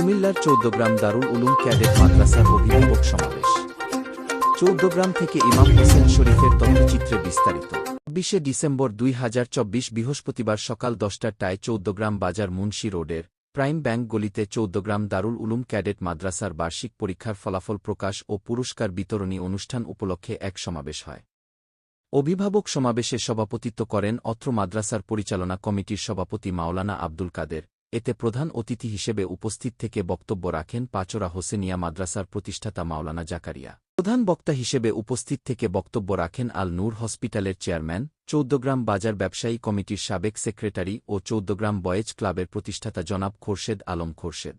কুমিল্লার চৌদ্দগ্রাম দারুল উলুম ক্যাডেট মাদ্রাসার অভিভাবক সমাবেশ। চৌদ্দগ্রাম থেকে ইমাম হোসেন শরীফের তথ্যচিত্রে বিস্তারিত। বিশে ডিসেম্বর দুই হাজার চব্বিশ বৃহস্পতিবার সকাল দশটার টায় চৌদ্দগ্রাম বাজার মুন্সি রোডের প্রাইম ব্যাংক গলিতে চৌদ্দগ্রাম দারুল উলুম ক্যাডেট মাদ্রাসার বার্ষিক পরীক্ষার ফলাফল প্রকাশ ও পুরস্কার বিতরণী অনুষ্ঠান উপলক্ষে এক সমাবেশ হয়। অভিভাবক সমাবেশে সভাপতিত্ব করেন অত্র মাদ্রাসার পরিচালনা কমিটির সভাপতি মাওলানা আব্দুল কাদের এতে প্রধান অতিথি হিসেবে উপস্থিত থেকে বক্তব্য রাখেন পাচরা হোসেনিয়া মাদ্রাসার প্রতিষ্ঠাতা মাওলানা জাকারিয়া। প্রধান বক্তা হিসেবে উপস্থিত থেকে বক্তব্য রাখেন আল নূর হসপিটালের চেয়ারম্যান, চৌদ্দগ্রাম বাজার ব্যবসায়ী কমিটির সাবেক সেক্রেটারি ও চৌদ্দগ্রাম বয়েজ ক্লাবের প্রতিষ্ঠাতা জনাব খোরশেদ আলম খোরশেদ।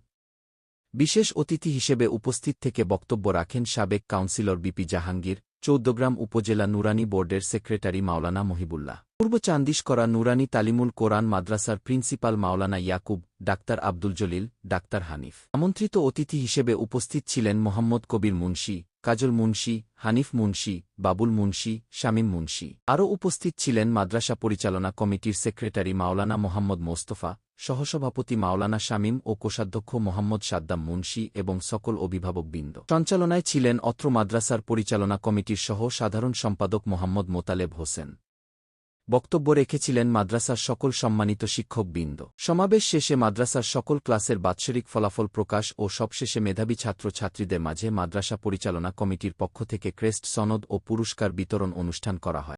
বিশেষ অতিথি হিসেবে উপস্থিত থেকে বক্তব্য রাখেন সাবেক কাউন্সিলর বিপি জাহাঙ্গীর চৌদ্দগ্রাম উপজেলা নুরানি বোর্ডের সেক্রেটারি মাওলানা মহিবুল্লাহ। পূর্ব চান্দিশ করা নুরানি তালিমুল কোরআন মাদ্রাসার principal Maulana Yakub, doctor Abdul Jalil, doctor Hanif. আমন্ত্রিত অতিথি হিসেবে উপস্থিত ছিলেন মোহাম্মদ কবির মুন্সি কাজল মুন্সি, হানিফ মুন্সি, বাবুল মুন্সি, শামীম মুন্সি। আরও উপস্থিত ছিলেন মাদ্রাসা পরিচালনা কমিটির সেক্রেটারি মাওলানা মোহাম্মদ মোস্তফা, সহসভাপতি মাওলানা শামীম ও কোষাধ্যক্ষ মোহাম্মদ সাদ্দাম মুন্সি এবং সকল অভিভাবকবৃন্দ। সঞ্চালনায় ছিলেন অত্র মাদ্রাসার পরিচালনা কমিটির সহ সাধারণ সম্পাদক মোহাম্মদ মোতালেব হোসেন। বক্তব্য রেখেছিলেন মাদ্রাসার সকল সম্মানিত শিক্ষকবৃন্দ। সমাবেশ শেষে মাদ্রাসার সকল ক্লাসের বাৎসরিক ফলাফল প্রকাশ ও সবশেষে মেধাবী ছাত্রছাত্রীদের মাঝে মাদ্রাসা পরিচালনা কমিটির পক্ষ থেকে ক্রেস্ট সনদ ও পুরস্কার বিতরণ অনুষ্ঠান করা হয়।